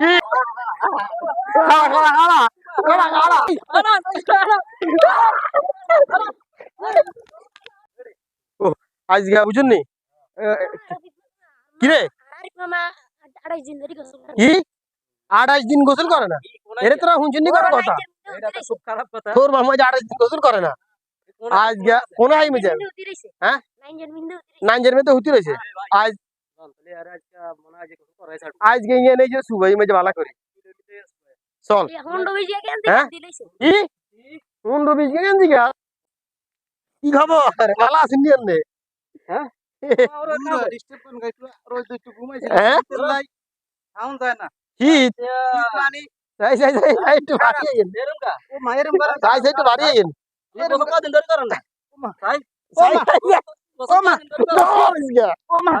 আজকে বুঝুননি কিরে কি আঠাশ দিন গোসল করে না? এটা তোরা হুঁচুন্নি করে কথা? তোর মামা যে আঠাশ দিন গোসল করে না? আজ কোন আইমে যাবে হ্যাঁ? নাইন জন্মে তো হতে রয়েছে আজ आज गई है नहीं जो सुबह में जवाला करी चल हुन डुबी जे केन दिखा दिले से ई हुन डुबी जे केन दिखा की खबर वाला सिनी ने हैं और डिस्टर्ब कन गई रोज दुटु घुमाई हैं आउन जाय ना ही पानी जाय जाय जाय जाय तो भारी है मेरम का ओ मायरम कर जाय जाय तो भारी है ये रुको दिन डर करन ओ मा जाय ओ मा ओ मा ओ मा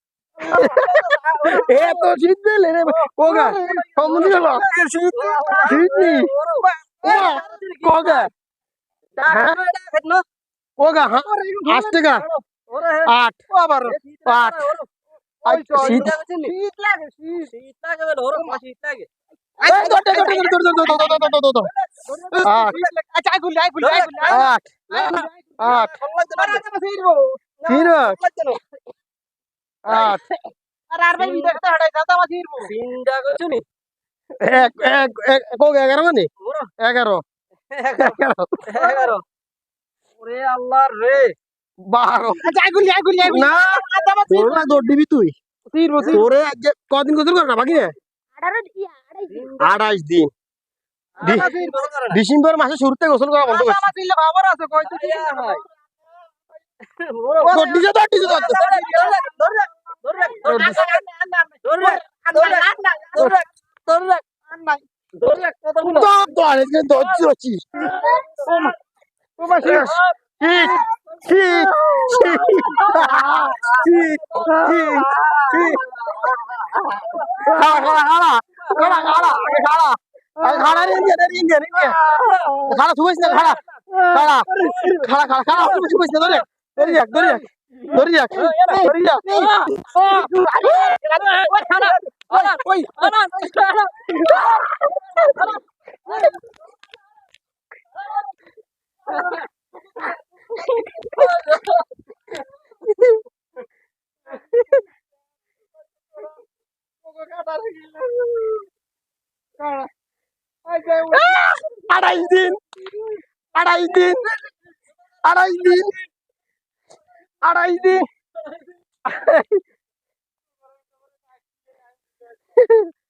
এত শীত পেলে রে কোগা সমুদ্র হলো শীত শীত নি কোগা হ্যাঁ আট টাকা আট আবার আট আট তুই। কদিন গোসল করে না? বাকি আঠাইশ দিন। ডিসেম্বর মাসে শুরুতে গোসল করা বন্ধ করছি। খাড়া রেঙ্গে রেঙ্গে খাড়া থুবেছ না খাড়া খাড়া খাড়া খাড়া খাড়া থুবেছ না ধরে ধরে ধরে Ya, eh, ya ya. eh, eh, ada izin. Ada izin. Ada izin. আড়াই দি